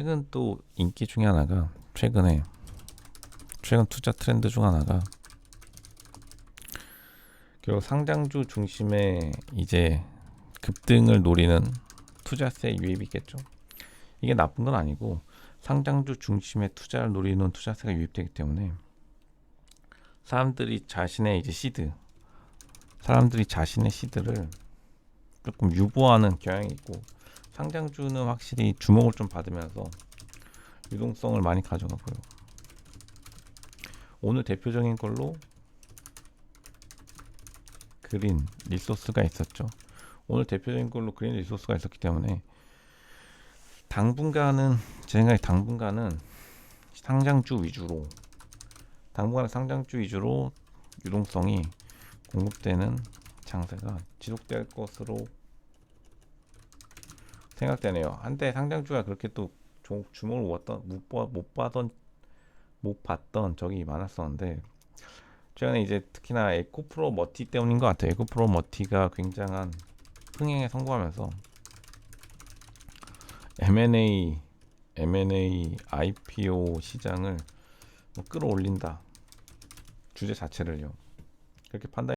최근 또 인기 중에 하나가 최근에 최근 투자 트렌드 중 하나가 결국 상장주 중심의 이제 급등을 노리는 투자세 유입이 있겠죠. 이게 나쁜 건 아니고 상장주 중심의 투자를 노리는 투자세가 유입되기 때문에 사람들이 자신의 이제 시드 사람들이 자신의 시드를 조금 유보하는 경향이 있고 상장주는 확실히 주목을 좀 받으면서 유동성을 많이 가져가고요. 오늘 대표적인 걸로 그린 리소스가 있었죠. 오늘 대표적인 걸로 그린 리소스가 있었기 때문에 당분간은 제 생각에 당분간은 상장주 위주로 당분간은 상장주 위주로 유동성이 공급되는 장세가 지속될 것으로 생각되네요. 한때 상장주가 그렇게 또 조- 주목을 못 받던 못, 봐- 못 받던 못 봤던 적이 많았었는데 최근에 이제 특히나 에코프로 머티 때문인 것 같아요. 에코프로 머티가 굉장한 흥행에 성공하면서 M&A M&A IPO 시장을 뭐 끌어올린다 주제 자체를요. 그렇게 판단.